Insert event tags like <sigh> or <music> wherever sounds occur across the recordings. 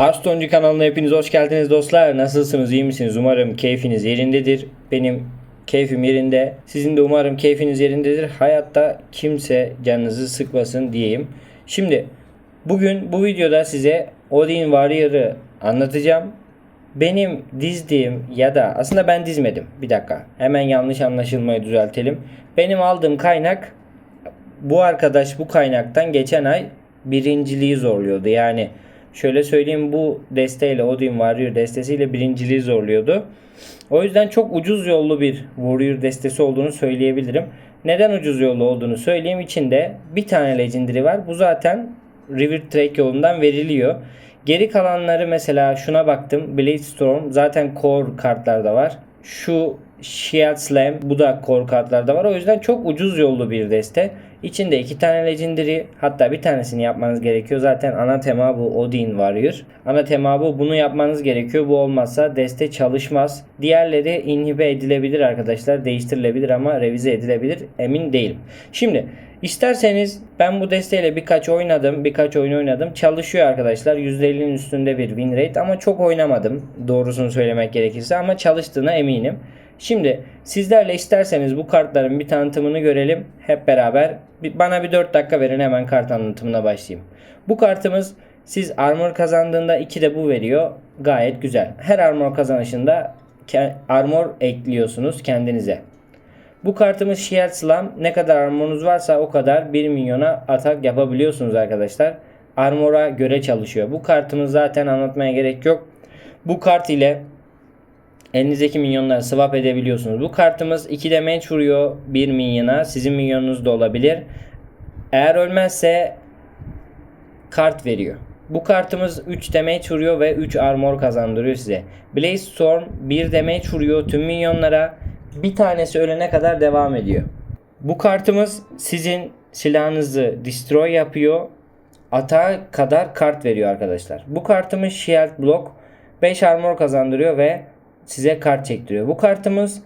Arstoncu kanalına hepiniz hoş geldiniz dostlar. Nasılsınız? iyi misiniz? Umarım keyfiniz yerindedir. Benim keyfim yerinde. Sizin de umarım keyfiniz yerindedir. Hayatta kimse canınızı sıkmasın diyeyim. Şimdi bugün bu videoda size Odin Warrior'ı anlatacağım. Benim dizdiğim ya da aslında ben dizmedim. Bir dakika. Hemen yanlış anlaşılmayı düzeltelim. Benim aldığım kaynak bu arkadaş bu kaynaktan geçen ay birinciliği zorluyordu. Yani şöyle söyleyeyim bu desteğiyle Odin Warrior destesiyle birinciliği zorluyordu. O yüzden çok ucuz yollu bir Warrior destesi olduğunu söyleyebilirim. Neden ucuz yollu olduğunu söyleyeyim. İçinde bir tane Legendary var. Bu zaten River Trek yolundan veriliyor. Geri kalanları mesela şuna baktım. Blade Storm zaten core kartlarda var. Şu Shield Slam bu da core kartlarda var. O yüzden çok ucuz yollu bir deste. İçinde iki tane Legendary hatta bir tanesini yapmanız gerekiyor. Zaten ana tema bu Odin Warrior. Ana tema bu. Bunu yapmanız gerekiyor. Bu olmazsa deste çalışmaz. Diğerleri inhibe edilebilir arkadaşlar. Değiştirilebilir ama revize edilebilir. Emin değilim. Şimdi isterseniz ben bu desteğiyle birkaç oynadım. Birkaç oyun oynadım. Çalışıyor arkadaşlar. %50'nin üstünde bir win rate ama çok oynamadım. Doğrusunu söylemek gerekirse ama çalıştığına eminim. Şimdi sizlerle isterseniz bu kartların bir tanıtımını görelim hep beraber. Bana bir 4 dakika verin hemen kart anlatımına başlayayım. Bu kartımız siz armor kazandığında 2 de bu veriyor. Gayet güzel. Her armor kazanışında armor ekliyorsunuz kendinize. Bu kartımız Shield Slam. Ne kadar armorunuz varsa o kadar 1 milyona atak yapabiliyorsunuz arkadaşlar. Armora göre çalışıyor. Bu kartımız zaten anlatmaya gerek yok. Bu kart ile elinizdeki minyonları swap edebiliyorsunuz. Bu kartımız 2 damage vuruyor 1 minyona. Sizin minyonunuz da olabilir. Eğer ölmezse kart veriyor. Bu kartımız 3 damage vuruyor ve 3 armor kazandırıyor size. Blaze Storm 1 damage vuruyor tüm minyonlara. Bir tanesi ölene kadar devam ediyor. Bu kartımız sizin silahınızı destroy yapıyor. Atağa kadar kart veriyor arkadaşlar. Bu kartımız Shield Block 5 armor kazandırıyor ve size kart çektiriyor. Bu kartımız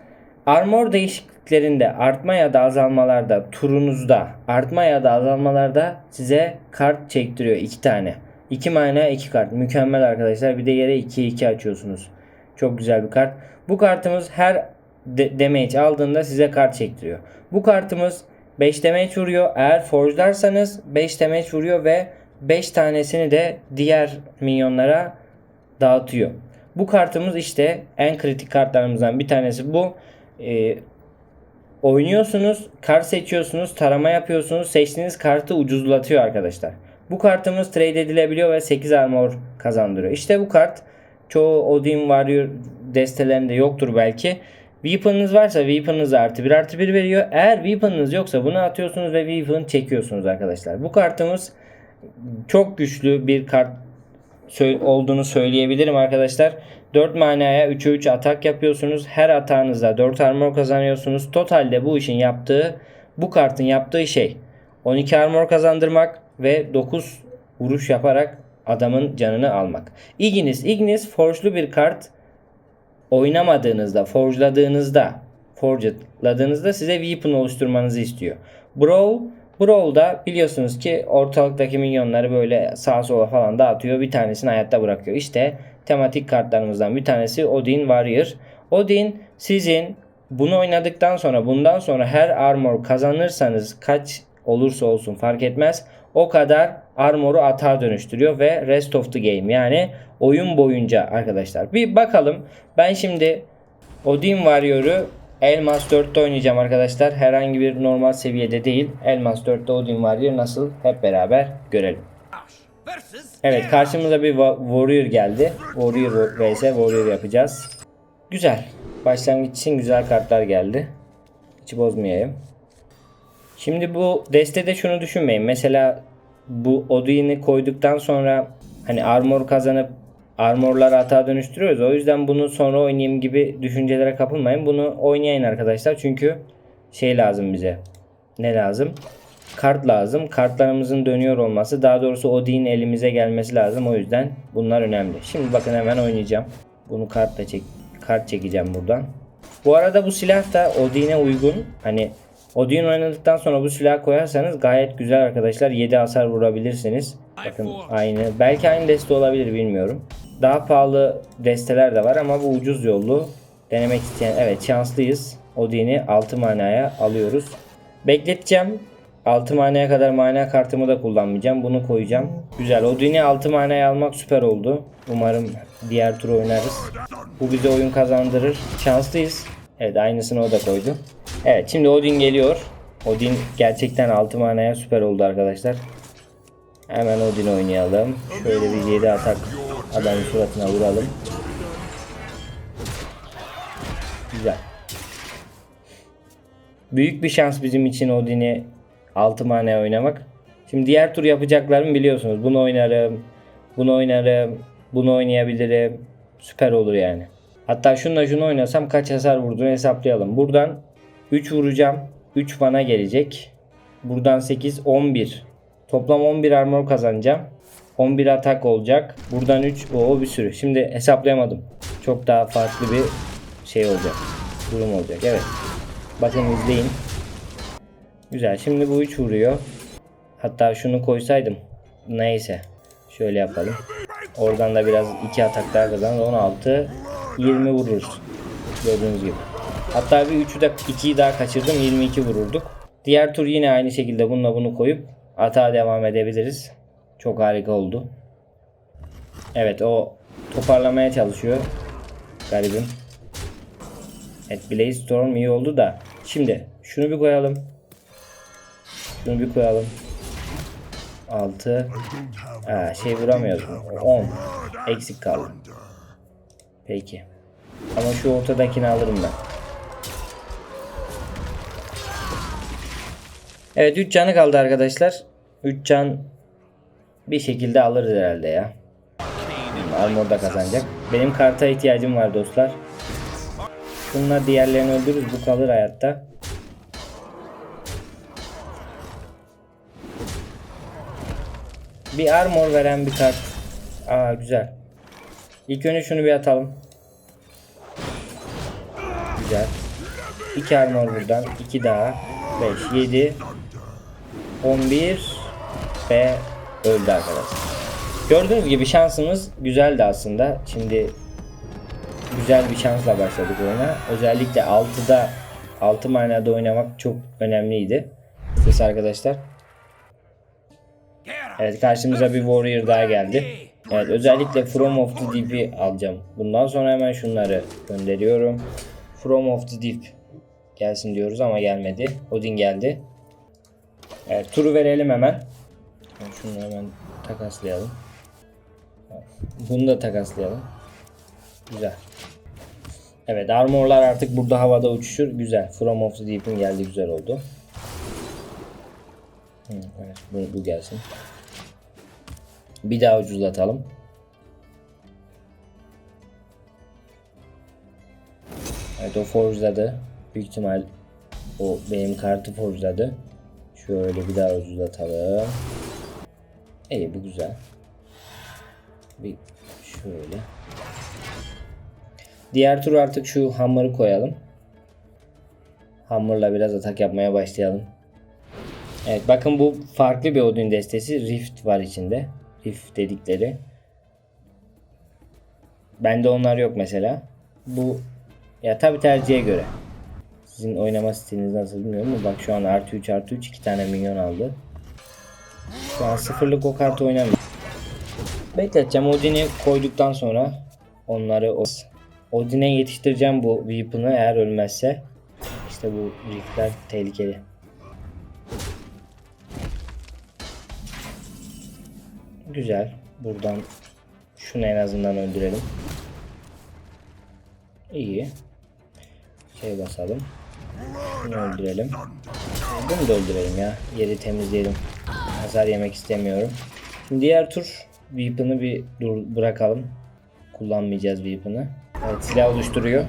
armor değişikliklerinde artma ya da azalmalarda turunuzda artma ya da azalmalarda size kart çektiriyor. 2 tane. 2 mana 2 kart. Mükemmel arkadaşlar. Bir de yere 2 2 açıyorsunuz. Çok güzel bir kart. Bu kartımız her de- damage aldığında size kart çektiriyor. Bu kartımız 5 damage vuruyor. Eğer forge'larsanız 5 damage vuruyor ve 5 tanesini de diğer minyonlara dağıtıyor. Bu kartımız işte en kritik kartlarımızdan bir tanesi bu. Ee, oynuyorsunuz, kart seçiyorsunuz, tarama yapıyorsunuz. Seçtiğiniz kartı ucuzlatıyor arkadaşlar. Bu kartımız trade edilebiliyor ve 8 armor kazandırıyor. İşte bu kart çoğu Odin Warrior destelerinde yoktur belki. Weapon'ınız varsa weapon'ınız artı 1 artı 1 veriyor. Eğer weapon'ınız yoksa bunu atıyorsunuz ve weapon çekiyorsunuz arkadaşlar. Bu kartımız çok güçlü bir kart olduğunu söyleyebilirim arkadaşlar. 4 manaya 3'e 3 atak yapıyorsunuz. Her atağınızda 4 armor kazanıyorsunuz. Totalde bu işin yaptığı bu kartın yaptığı şey 12 armor kazandırmak ve 9 vuruş yaparak adamın canını almak. Ignis. Ignis forge'lu bir kart oynamadığınızda, forge'ladığınızda, forge'ladığınızda size weapon oluşturmanızı istiyor. Brawl, Brawl'da biliyorsunuz ki ortalıktaki minyonları böyle sağa sola falan dağıtıyor. Bir tanesini hayatta bırakıyor. İşte tematik kartlarımızdan bir tanesi Odin Warrior. Odin sizin bunu oynadıktan sonra bundan sonra her armor kazanırsanız kaç olursa olsun fark etmez. O kadar armoru atağa dönüştürüyor ve rest of the game yani oyun boyunca arkadaşlar. Bir bakalım. Ben şimdi Odin Warrior'u Elmas 4'te oynayacağım arkadaşlar. Herhangi bir normal seviyede değil. Elmas 4'te Odin Warrior nasıl hep beraber görelim. Evet karşımıza bir wa- Warrior geldi. Warrior vs Warrior yapacağız. Güzel. Başlangıç için güzel kartlar geldi. Hiç bozmayayım. Şimdi bu destede şunu düşünmeyin. Mesela bu Odin'i koyduktan sonra hani armor kazanıp armorları atağa dönüştürüyoruz. O yüzden bunu sonra oynayayım gibi düşüncelere kapılmayın. Bunu oynayın arkadaşlar. Çünkü şey lazım bize. Ne lazım? Kart lazım. Kartlarımızın dönüyor olması. Daha doğrusu Odin'in elimize gelmesi lazım. O yüzden bunlar önemli. Şimdi bakın hemen oynayacağım. Bunu kartla çek kart çekeceğim buradan. Bu arada bu silah da Odin'e uygun. Hani Odin oynadıktan sonra bu silahı koyarsanız gayet güzel arkadaşlar 7 hasar vurabilirsiniz. Bakın aynı. Belki aynı deste olabilir bilmiyorum. Daha pahalı desteler de var ama bu ucuz yollu. Denemek isteyen evet şanslıyız. Odin'i 6 manaya alıyoruz. Bekleteceğim. 6 manaya kadar mana kartımı da kullanmayacağım. Bunu koyacağım. Güzel. Odin'i 6 manaya almak süper oldu. Umarım diğer tur oynarız. Bu bize oyun kazandırır. Şanslıyız. Evet aynısını o da koydu. Evet şimdi Odin geliyor. Odin gerçekten 6 manaya süper oldu arkadaşlar. Hemen Odin oynayalım. Şöyle bir 7 atak adamın suratına vuralım. Güzel. Büyük bir şans bizim için Odin'i 6 manaya oynamak. Şimdi diğer tur yapacaklarımı biliyorsunuz. Bunu oynarım. Bunu oynarım. Bunu oynayabilirim. Süper olur yani. Hatta şununla şunu oynasam kaç hasar vurduğunu hesaplayalım. Buradan 3 vuracağım. 3 bana gelecek. Buradan 8 11. Toplam 11 armor kazanacağım. 11 atak olacak. Buradan 3 o bir sürü. Şimdi hesaplayamadım. Çok daha farklı bir şey olacak. Durum olacak. Evet. Bakın izleyin. Güzel. Şimdi bu 3 vuruyor. Hatta şunu koysaydım. Neyse. Şöyle yapalım. Oradan da biraz 2 atak daha kazanır. 16 20 vururuz. Gördüğünüz gibi. Hatta bir 3'ü de 2'yi daha kaçırdım. 22 vururduk. Diğer tur yine aynı şekilde bununla bunu koyup atağa devam edebiliriz. Çok harika oldu. Evet o toparlamaya çalışıyor. Garibim. Evet Blaze Storm iyi oldu da. Şimdi şunu bir koyalım. Şunu bir koyalım. 6 ha, şey vuramıyoruz. 10 eksik kaldı. Peki. Ama şu ortadakini alırım ben. Evet 3 canı kaldı arkadaşlar. 3 can bir şekilde alırız herhalde ya. Armor da kazanacak. Benim karta ihtiyacım var dostlar. Bununla diğerlerini öldürürüz. Bu kalır hayatta. Bir armor veren bir kart. Aa güzel. İlk önce şunu bir atalım. Güzel. 2 armor buradan. 2 daha. 5, 7, 11 ve öldü arkadaşlar. Gördüğünüz gibi şansımız güzeldi aslında. Şimdi güzel bir şansla başladık oyuna. Özellikle 6'da 6 manada oynamak çok önemliydi. Ses arkadaşlar. Evet karşımıza bir warrior daha geldi. Evet özellikle From of the Deep'i alacağım. Bundan sonra hemen şunları gönderiyorum. From of the Deep gelsin diyoruz ama gelmedi. Odin geldi. Evet turu verelim hemen. Şunu hemen takaslayalım. Bunu da takaslayalım. Güzel. Evet armorlar artık burada havada uçuşur. Güzel. From of the Deep'in geldi güzel oldu. Evet bu, bu gelsin. Bir daha ucuzlatalım. Evet o forjladı. Büyük ihtimal o benim kartı forjladı. Şöyle bir daha ucuzlatalım. İyi bu güzel. Bir şöyle. Diğer tur artık şu hammer'ı koyalım. Hammer'la biraz atak yapmaya başlayalım. Evet bakın bu farklı bir Odin destesi. Rift var içinde. Rift dedikleri. Bende onlar yok mesela. Bu ya tabi tercihe göre. Sizin oynama stiliniz nasıl bilmiyorum ama bak şu an artı 3 artı 3 iki tane minyon aldı. Şu an sıfırlık o kartı oynamıyor. Bekleteceğim Odin'i koyduktan sonra onları o Odin'e yetiştireceğim bu Weapon'ı eğer ölmezse. İşte bu riftler tehlikeli. Güzel. Buradan şunu en azından öldürelim. İyi. Şey basalım. Bunu öldürelim. Bunu da öldürelim ya. Yeri temizleyelim. Hasar yemek istemiyorum. Şimdi diğer tur Weapon'ı bir dur bırakalım. Kullanmayacağız Weapon'ı. Evet silah oluşturuyor.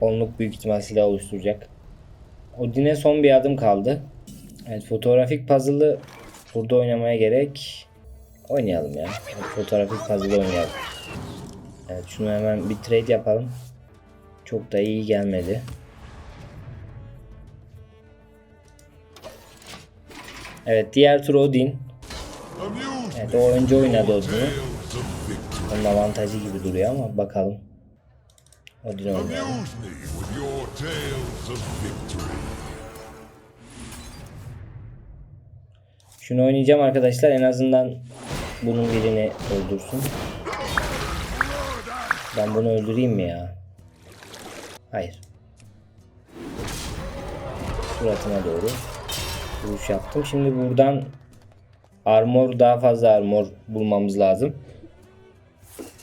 Onluk büyük ihtimal silah oluşturacak. Odin'e son bir adım kaldı. Evet fotoğrafik puzzle'ı burada oynamaya gerek. Oynayalım ya. Evet, fotoğrafik puzzle oynayalım. Evet şunu hemen bir trade yapalım. Çok da iyi gelmedi. Evet diğer tur Odin. Evet o önce oynadı Odin'i. Onun avantajı gibi duruyor ama bakalım. Odin oynuyor. Şunu oynayacağım arkadaşlar en azından bunun birini öldürsün. Ben bunu öldüreyim mi ya? Hayır. Suratına doğru vuruş yaptım. Şimdi buradan armor daha fazla armor bulmamız lazım.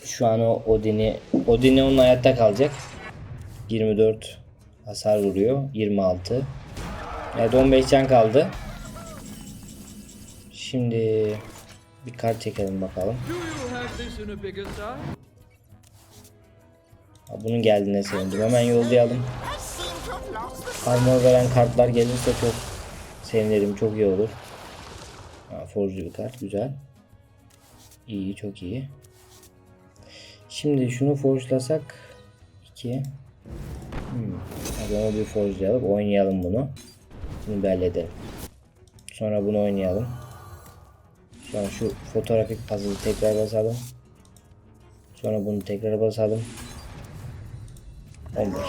Şu an o Odin'i Odin'i onun hayatta kalacak. 24 hasar vuruyor. 26. Evet 15 can kaldı. Şimdi bir kart çekelim bakalım. Bunun geldiğine sevindim. Hemen yollayalım. Armor veren kartlar gelirse çok sevinirim. Çok iyi olur. Ha, bir kart. Güzel. İyi. Çok iyi. Şimdi şunu forjlasak 2 hmm. Onu bir forjlayalım. Oynayalım bunu. Bunu halledelim. Sonra bunu oynayalım. Sonra şu fotoğrafik puzzle'ı tekrar basalım. Sonra bunu tekrar basalım. 15.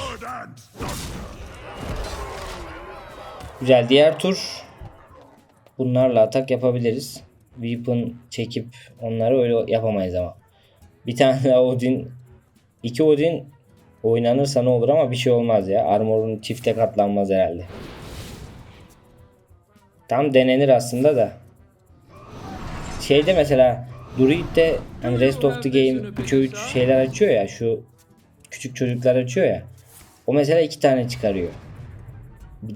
Güzel. Diğer tur bunlarla atak yapabiliriz. Weapon çekip onları öyle yapamayız ama. Bir tane daha Odin iki Odin oynanırsa ne olur ama bir şey olmaz ya. Armor'un çifte katlanmaz herhalde. Tam denenir aslında da. Şeyde mesela Druid'de hani Rest of the Game 3'e 3 şeyler açıyor ya şu küçük çocuklar açıyor ya. O mesela iki tane çıkarıyor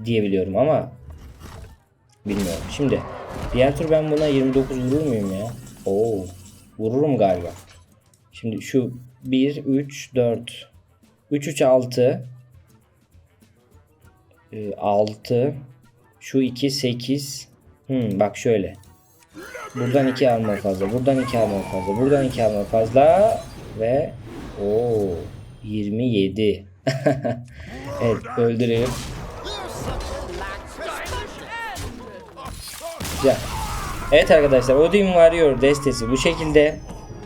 diye biliyorum ama bilmiyorum. Şimdi diğer tur ben buna 29 vurur muyum ya? Oo, vururum galiba. Şimdi şu 1 3 4 3 3 6 6 şu 2 8 hmm, bak şöyle. Buradan 2 armor fazla. Buradan 2 armor fazla. Buradan 2 armor fazla ve o 27. <laughs> evet öldürelim. Güzel. Evet arkadaşlar Odin Warrior destesi bu şekilde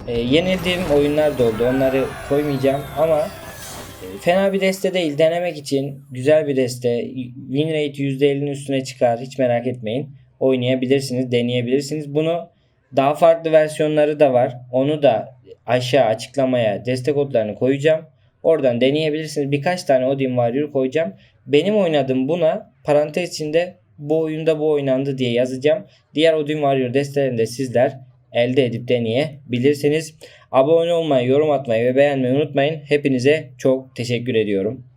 e, yenildiğim oyunlar da oldu. Onları koymayacağım ama e, fena bir deste değil. Denemek için güzel bir deste. Win rate %50'nin üstüne çıkar. Hiç merak etmeyin. Oynayabilirsiniz, deneyebilirsiniz. Bunu daha farklı versiyonları da var. Onu da aşağı açıklamaya destek kodlarını koyacağım. Oradan deneyebilirsiniz. Birkaç tane Odin Warrior koyacağım. Benim oynadığım buna parantez içinde bu oyunda bu oynandı diye yazacağım. Diğer Odin Warrior destelerini de sizler elde edip deneyebilirsiniz. Abone olmayı, yorum atmayı ve beğenmeyi unutmayın. Hepinize çok teşekkür ediyorum.